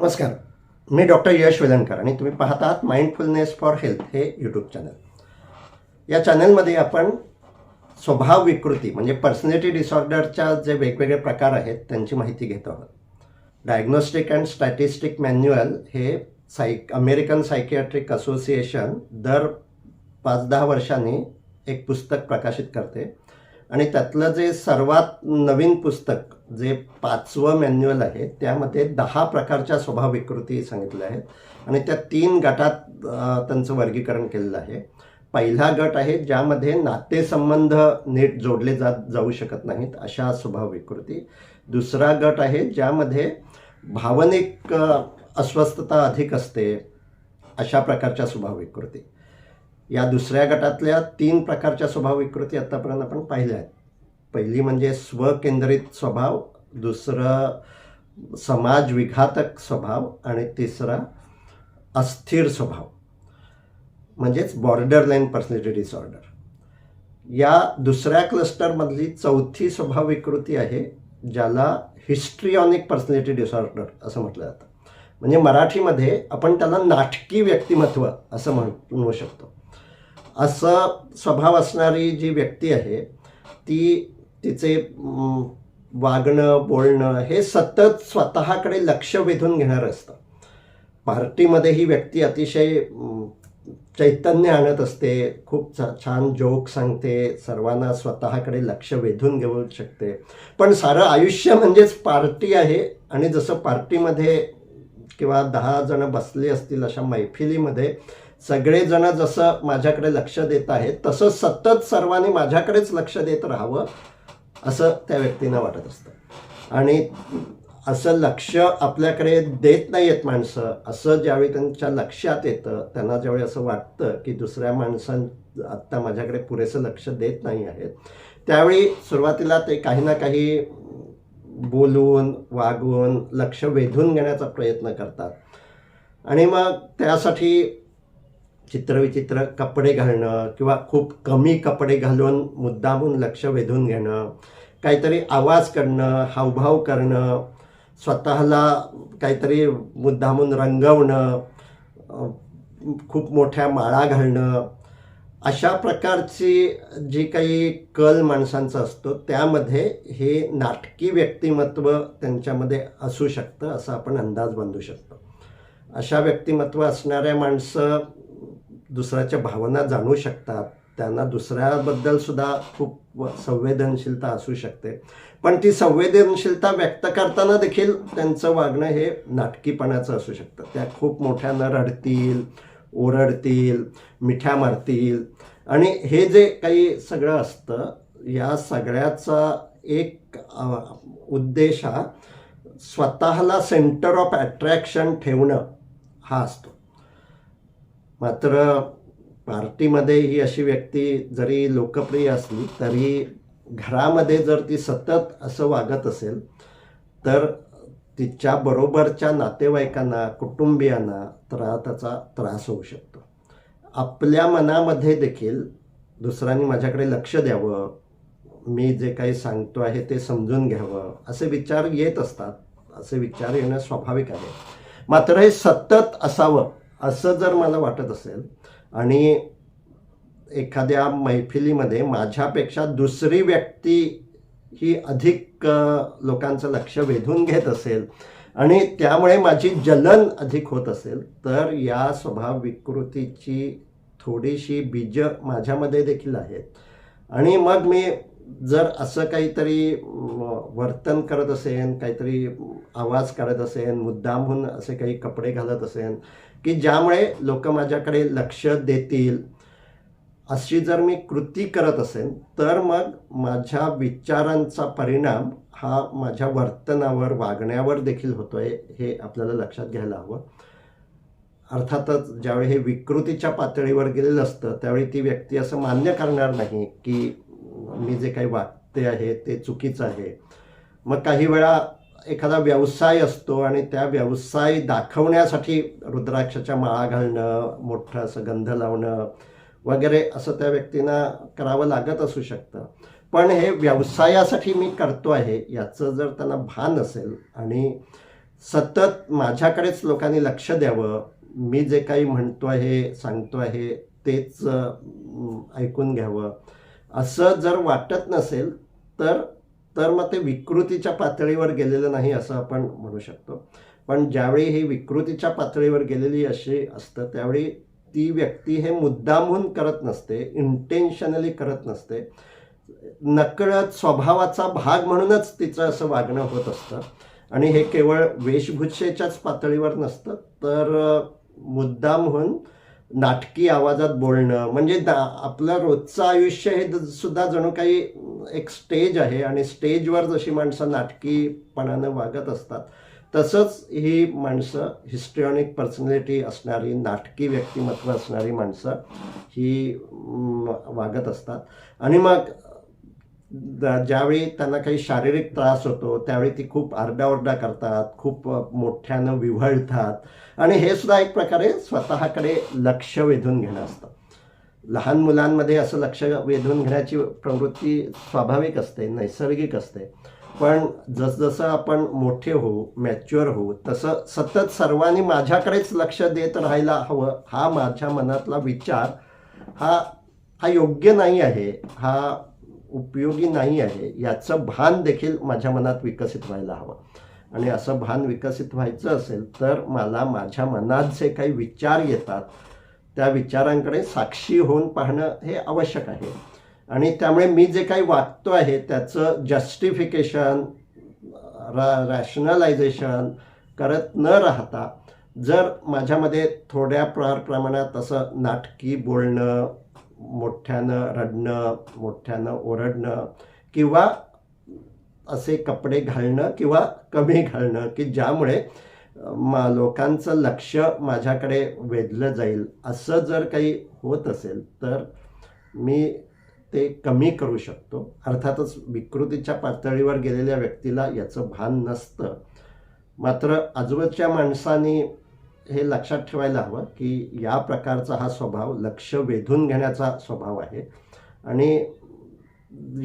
नमस्कार. मी डॉक्टर यश वेलणकर आणि तुम्ही पाहत आहात माइंडफुलनेस फॉर हेल्थ हे यूट्यूब चॅनल या चॅनलमध्ये आपण स्वभाव विकृती म्हणजे पर्सनॅलिटी डिसऑर्डरच्या जे वेगवेगळे प्रकार आहेत त्यांची माहिती घेत आहोत. डायग्नोस्टिक अँड स्टॅटिस्टिक मॅन्युअल हे सायक अमेरिकन सायकियाट्रिक असोसिएशन दर पाच दहा वर्षांनी एक पुस्तक प्रकाशित करते. आणि त्यातलं जे सर्वात नवीन पुस्तक जे पाचवं मॅन्युअल आहे त्यामध्ये दहा प्रकारच्या स्वभाव विकृती सांगितल्या आहेत. आणि त्या तीन गटात त्यांचं वर्गीकरण केलेलं आहे. पहिला गट आहे ज्यामध्ये नातेसंबंध नीट जोडले जात जाऊ शकत नाहीत अशा स्वभाव विकृती. दुसरा गट आहे ज्यामध्ये भावनिक अस्वस्थता अधिक असते अशा प्रकारच्या स्वभाव विकृती. या दुसऱ्या गटातल्या तीन प्रकारच्या स्वभाव विकृती आत्तापर्यंत आपण पाहिल्या आहेत. पहिली म्हणजे स्वकेंद्रित स्वभाव दुसरं समाज विघातक स्वभाव आणि तिसरा अस्थिर स्वभाव म्हणजेच बॉर्डर लाईन पर्सनॅलिटी डिसऑर्डर या दुसऱ्या क्लस्टरमधली चौथी स्वभाव विकृती आहे ज्याला हिस्ट्रियॉनिक पर्सनॅलिटी डिसऑर्डर असं म्हटलं जातं. म्हणजे मराठीमध्ये आपण त्याला नाटकी व्यक्तिमत्व असं म्हण म्हणू शकतो. असं स्वभाव असणारी जी व्यक्ती आहे ती तिचे वागणं बोलणं हे सतत स्वतःकडे लक्ष वेधून घेणारं असतं. पार्टीमध्ये ही व्यक्ती अतिशय चैतन्य आणत असते खूप छान जोक सांगते सर्वांना स्वतःकडे लक्ष वेधून घेऊ शकते. पण सारं आयुष्य म्हणजेच पार्टी आहे आणि जसं पार्टीमध्ये किंवा दहा जणं बसले असतील अशा मैफिलीमध्ये सगळेजण जसं माझ्याकडे लक्ष देत आहेत तसं सतत सर्वांनी माझ्याकडेच लक्ष देत राहावं असं त्या व्यक्तींना वाटत असतं. आणि असं लक्ष आपल्याकडे देत नाही आहेत माणसं असं ज्यावेळी त्यांच्या लक्षात येतं त्यांना ज्यावेळी असं वाटतं की दुसऱ्या माणसां आत्ता माझ्याकडे पुरेसं लक्ष देत नाही आहेत त्यावेळी सुरुवातीला ते काही ना काही बोलून वागून लक्ष वेधून घेण्याचा प्रयत्न करतात. आणि मग त्यासाठी चित्रविचित्र कपडे घालणं किंवा खूप कमी कपडे घालून मुद्दामून लक्ष वेधून घेणं काहीतरी आवाज करणं हावभाव करणं स्वतःला काहीतरी मुद्दामून रंगवणं खूप मोठ्या माळा घालणं अशा प्रकारची जी काही कल माणसांचा असतो त्यामध्ये हे नाटकी व्यक्तिमत्व त्यांच्यामध्ये असू शकतं असा आपण अंदाज बांधू शकतो. अशा व्यक्तिमत्व असणाऱ्या माणसं दुसऱ्याच्या भावना जाणू शकतात. त्यांना दुसऱ्याबद्दल सुद्धा खूप संवेदनशीलता असू शकते. पण ती संवेदनशीलता व्यक्त करताना देखील त्यांचं वागणं हे नाटकीपणाचं असू शकतं. त्या खूप मोठ्यानं रडतील ओरडतील मिठ्या मारतील. आणि हे जे काही सगळं असतं या सगळ्याचा एक उद्देश हा स्वतःला सेंटर ऑफ अट्रॅक्शन ठेवणं हा असतो. मात्र पार्टीमध्ये ही अशी व्यक्ती जरी लोकप्रिय असली तरी घरामध्ये जर ती सतत असं वागत असेल तर तिच्या बरोबरच्या नातेवाईकांना कुटुंबियांना त्रा त्याचा त्रास होऊ शकतो. आपल्या मनामध्ये देखील दुसऱ्यांनी माझ्याकडे लक्ष द्यावं मी जे काही सांगतो आहे ते समजून घ्यावं असे विचार येत असतात असे विचार येणं स्वाभाविक आहे. मात्र हे सतत असावं असं जर मला वाटत असेल आणि एखाद्या मैफिलीमध्ये माझ्यापेक्षा दुसरी व्यक्ती ही अधिक लोकांचं लक्ष वेधून घेत असेल आणि त्यामुळे माझी जलन अधिक होत असेल तर या स्वभाव विकृतीची थोडीशी बीज माझ्यामध्ये देखील आहेत. आणि मग मी जर असं काहीतरी वर्तन करत असेन काहीतरी आवाज काढत असेन मुद्दामहून असे काही कपडे घालत असेन की ज्यामुळे लोक माझ्याकडे लक्ष देतील अशी जर मी कृती करत असेल तर मग माझ्या विचारांचा परिणाम हा माझ्या वर्तनावर वागण्यावर देखील होतोय हे आपल्याला लक्षात घ्यायला हवं. अर्थातच ज्यावेळी हे विकृतीच्या पातळीवर गेलेलं असतं त्यावेळी ती व्यक्ती असं मान्य करणार नाही की मी जे काही वागते आहे ते चुकीचं आहे. मग काही वेळा एखादा व्यवसाय असतो आणि त्या व्यवसाय दाखवण्यासाठी रुद्राक्षाच्या माळा घालणं मोठं असं गंध लावणं वगैरे असं त्या व्यक्तींना करावं लागत असू शकतं. पण हे व्यवसायासाठी मी करतो आहे याचं जर त्यांना भान असेल आणि सतत माझ्याकडेच लोकांनी लक्ष द्यावं मी जे काही म्हणतो आहे सांगतो आहे तेच ऐकून घ्यावं असं जर वाटत नसेल तर तर मग ते विकृतीच्या पातळीवर गेलेलं नाही असं आपण म्हणू शकतो. पण ज्यावेळी ही विकृतीच्या पातळीवर गेलेली अशी असतं त्यावेळी ती व्यक्ती हे मुद्दामहून करत नसते इंटेन्शनली करत नसते. नकळत स्वभावाचा भाग म्हणूनच तिचं असं वागणं होत असतं. आणि हे केवळ वेशभूषेच्याच पातळीवर नसतं तर मुद्दामहून नाटकी आवाजात बोलणं म्हणजे दा आपलं रोजचं आयुष्य हे सुद्धा जणू काही एक स्टेज आहे आणि स्टेजवर जशी माणसं नाटकीपणानं वागत असतात तसंच ही माणसं हिस्ट्रॉनिक पर्सनॅलिटी असणारी नाटकी व्यक्तिमत्व असणारी माणसं ही वागत असतात. आणि मग ज्यावेळी त्यांना काही शारीरिक त्रास होतो त्यावेळी ती खूप आरडाओरडा करतात खूप मोठ्यानं विव्हळतात. आणि हे सुद्धा एक प्रकारे स्वतःकडे लक्ष वेधून घेणं असतं. लहान मुलांमध्ये असं लक्ष वेधून घेण्याची प्रवृत्ती स्वाभाविक असते नैसर्गिक असते. पण जसजसं आपण मोठे होऊ मॅच्युअर होऊ तसं सतत सर्वांनी माझ्याकडेच लक्ष देत राहायला हवं हा माझ्या मनातला विचार हा हा योग्य नाही आहे हा उपयोगी नाही आहे याचं भान देखील माझ्या मनात विकसित व्हायला हवं. आणि असं भान विकसित व्हायचं असेल तर मला माझ्या मनात जे काही विचार येतात त्या विचारांकडे साक्षी होऊन पाहणं हे आवश्यक आहे. आणि त्यामुळे मी जे काही वागतो आहे त्याचं जस्टिफिकेशन रा रॅशनलायझेशन करत न राहता जर माझ्यामध्ये थोड्या प्र प्रमाणात असं नाटकी बोलणं मोठ्यानं रडणं मोठ्यानं ओरडणं किंवा असे कपडे घालणं किंवा कमी घालणं की ज्यामुळे मा लोकांचं लक्ष माझ्याकडे वेधलं जाईल. असं जर काही होत असेल तर मी ते कमी करू शकतो. अर्थातच विकृतीच्या पातळीवर गेलेल्या व्यक्तीला याचं भान नसतं. मात्र आजूबाजूच्या माणसांनी हे लक्षात ठेवायला हवं की या प्रकारचा हा स्वभाव लक्ष वेधून घेण्याचा स्वभाव आहे. आणि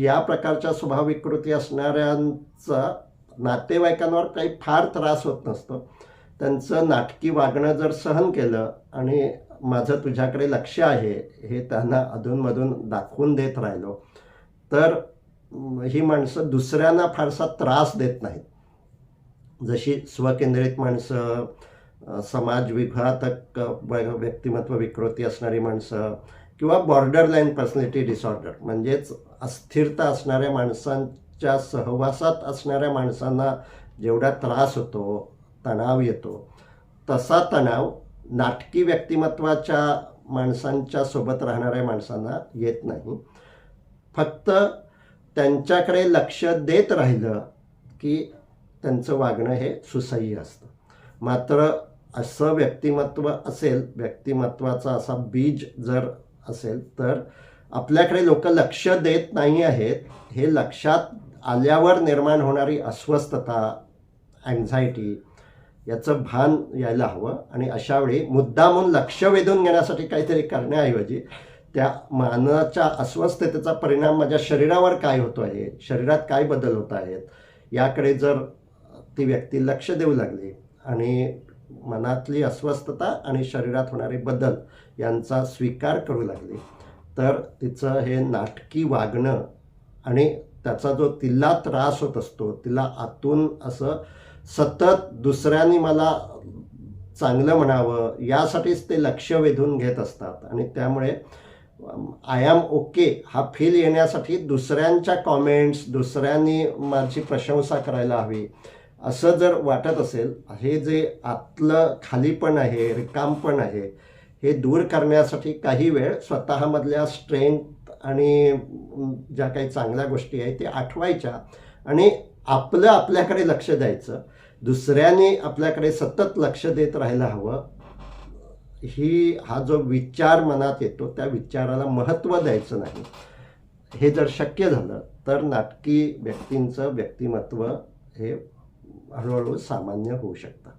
या प्रकारच्या स्वभाव विकृती असणाऱ्यांचा नातेवाईकांवर काही फार त्रास होत नसतो. त्यांचं नाटकी वागणं जर सहन केलं आणि माझं तुझ्याकडे लक्ष आहे हे त्यांना अधूनमधून दाखवून देत राहिलो तर ही माणसं दुसऱ्यांना फारसा त्रास देत नाहीत. जशी स्वकेंद्रित माणसं समाज विघातक व्यक्तिमत्व विकृती असणारी माणसं किंवा बॉर्डर लाईन पर्सनॅलिटी डिसऑर्डर म्हणजेच अस्थिरता असणाऱ्या माणसांच्या सहवासात असणाऱ्या माणसांना जेवढा त्रास होतो तणाव येतो तसा तणाव नाटकी व्यक्तिमत्वाच्या माणसांच्या सोबत राहणाऱ्या माणसांना येत नाही. फक्त त्यांच्याकडे लक्ष देत राहिलं की त्यांचं वागणं हे सुसह्य असतं. मात्र असं व्यक्तिमत्व असेल व्यक्तिमत्वाचा असा बीज जर असेल तर आपल्याकडे लोक लक्ष देत नाही आहेत. हे लक्षात आल्यावर निर्माण होणारी अस्वस्थता अँझायटी याचं भान यायला हवं. आणि अशावेळी मुद्दामून लक्ष वेधून घेण्यासाठी काहीतरी करण्याऐवजी त्या मानाच्या अस्वस्थतेचा परिणाम माझ्या शरीरावर काय होतो आहे शरीरात काय बदल होत आहेत याकडे जर ती व्यक्ती लक्ष देऊ लागली आणि मनातली अस्वस्थता आणि शरीरात होणारे बदल यांचा स्वीकार करू लागली. तर तिचं हे नाटकी वागणं आणि त्याचा जो तिला त्रास होत असतो तिला आतून असं सतत दुसऱ्यांनी मला चांगलं म्हणावं यासाठीच ते लक्ष वेधून घेत असतात. आणि त्यामुळे आय ॲम ओके हा फील येण्यासाठी दुसऱ्यांच्या कॉमेंट्स दुसऱ्यांनी माझी प्रशंसा करायला हवी. असं जर वाटत असेल हे जे आतलं खालीपण आहे रिकामपण आहे हे दूर करण्यासाठी काही वेळ स्वतःमधल्या स्ट्रेंथ आणि ज्या काही चांगल्या गोष्टी आहेत ते आठवायच्या आणि आपलं आपल्याकडे लक्ष द्यायचं. दुसऱ्याने आपल्याकडे सतत लक्ष देत राहायला हवं. ही हा जो विचार मनात येतो त्या विचाराला महत्त्व द्यायचं नाही. हे जर शक्य झालं तर नाटकी व्यक्तींचं व्यक्तिमत्व हे हळूहळू सामान्य होऊ शकतं.